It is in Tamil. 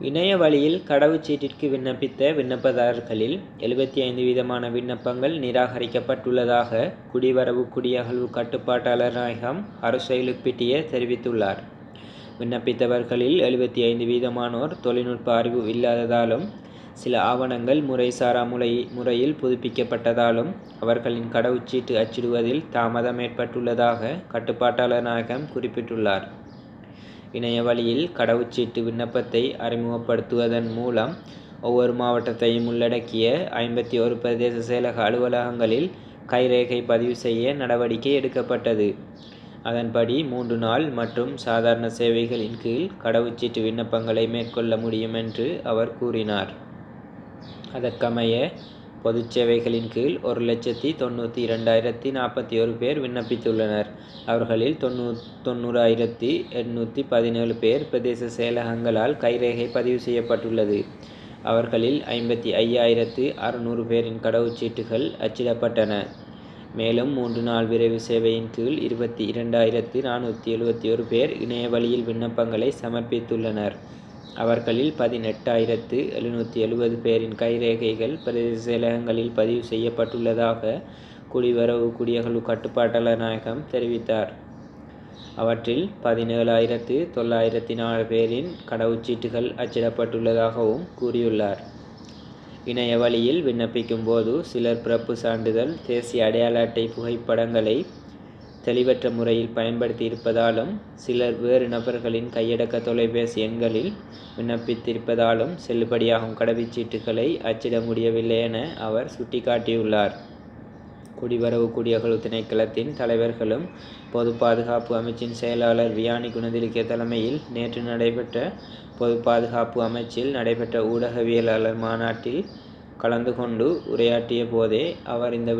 இணைய வழியில் கடவுச்சீட்டிற்கு விண்ணப்பித்த விண்ணப்பதாரர்களில் எழுபத்தி ஐந்து வீதமான விண்ணப்பங்கள் நிராகரிக்கப்பட்டுள்ளதாக குடிவரவு குடியகழ்வு கட்டுப்பாட்டாளர் நாயகம் அரசைலுப்பிட்டிய தெரிவித்துள்ளார். விண்ணப்பித்தவர்களில் எழுபத்தி ஐந்து வீதமானோர் தொழில்நுட்ப அறிவு இல்லாததாலும் சில ஆவணங்கள் முறைசாரா முறை முறையில் புதுப்பிக்கப்பட்டதாலும் அவர்களின் கடவுச்சீட்டு அச்சிடுவதில் தாமதம் ஏற்பட்டுள்ளதாக கட்டுப்பாட்டாளர் நாயகம் குறிப்பிட்டுள்ளார். இணைய வழியில் கடவுச்சீட்டு விண்ணப்பத்தை அறிமுகப்படுத்துவதன் மூலம் ஒவ்வொரு மாவட்டத்தையும் உள்ளடக்கிய ஐம்பத்தி ஒரு பிரதேச செயலக அலுவலகங்களில் கைரேகை பதிவு செய்ய நடவடிக்கை எடுக்கப்பட்டது. அதன்படி மூன்று நாள் மற்றும் சாதாரண சேவைகளின் கீழ் கடவுச்சீட்டு விண்ணப்பங்களை மேற்கொள்ள முடியும் என்று அவர் கூறினார். அதற்கமைய பொதுச் சேவைகளின் கீழ் ஒரு லட்சத்தி தொண்ணூற்றி இரண்டாயிரத்தி நாற்பத்தி ஒரு பேர் விண்ணப்பித்துள்ளனர். அவர்களில் தொண்ணூ தொண்ணூறாயிரத்தி எண்ணூற்றி பதினேழு பேர் பிரதேச செயலகங்களால் கைரேகை பதிவு செய்யப்பட்டுள்ளது. அவர்களில் ஐம்பத்தி ஐயாயிரத்து அறுநூறு பேரின் கடவுச்சீட்டுகள் அச்சிடப்பட்டன. மேலும் மூன்று நாள் விரைவு சேவையின் கீழ் இருபத்தி இரண்டாயிரத்து நானூற்றி எழுபத்தி ஒரு பேர் இணைய வழியில் விண்ணப்பங்களை சமர்ப்பித்துள்ளனர். அவர்களில் பதினெட்டாயிரத்து எழுநூற்றி எழுபது பேரின் கைரேகைகள் பிரதேசங்களில் பதிவு செய்யப்பட்டுள்ளதாக குடிவரவு குடியகழ்வு கட்டுப்பாட்டாளர் நாயகம் தெரிவித்தார். அவற்றில் பதினேழாயிரத்து தொள்ளாயிரத்தி நாலு பேரின் கடவுச்சீட்டுகள் அச்சிடப்பட்டுள்ளதாகவும் கூறியுள்ளார். இணைய வழியில் விண்ணப்பிக்கும் போது சிலர் பிறப்பு சான்றிதழ் தேசிய அடையாள அட்டை புகைப்படங்களை தெளிவற்ற முறையில் பயன்படுத்தி இருப்பதாலும் சிலர் வேறு நபர்களின் கையடக்க தொலைபேசி எண்களில் விண்ணப்பித்திருப்பதாலும் செல்லுபடியாகும் கடவுச்சீட்டுகளை அச்சிட முடியவில்லை என அவர் சுட்டிக்காட்டியுள்ளார். குடிவரவு குடியகழ்வு திணைக்களத்தின் தலைவர்களும் பொது பாதுகாப்பு அமைச்சின் செயலாளர் வியானி குணதிலிக்க தலைமையில் நேற்று நடைபெற்ற பொது பாதுகாப்பு அமைச்சில் நடைபெற்ற ஊடகவியலாளர் மாநாட்டில் கலந்து கொண்டு உரையாற்றிய போதே அவர் இந்த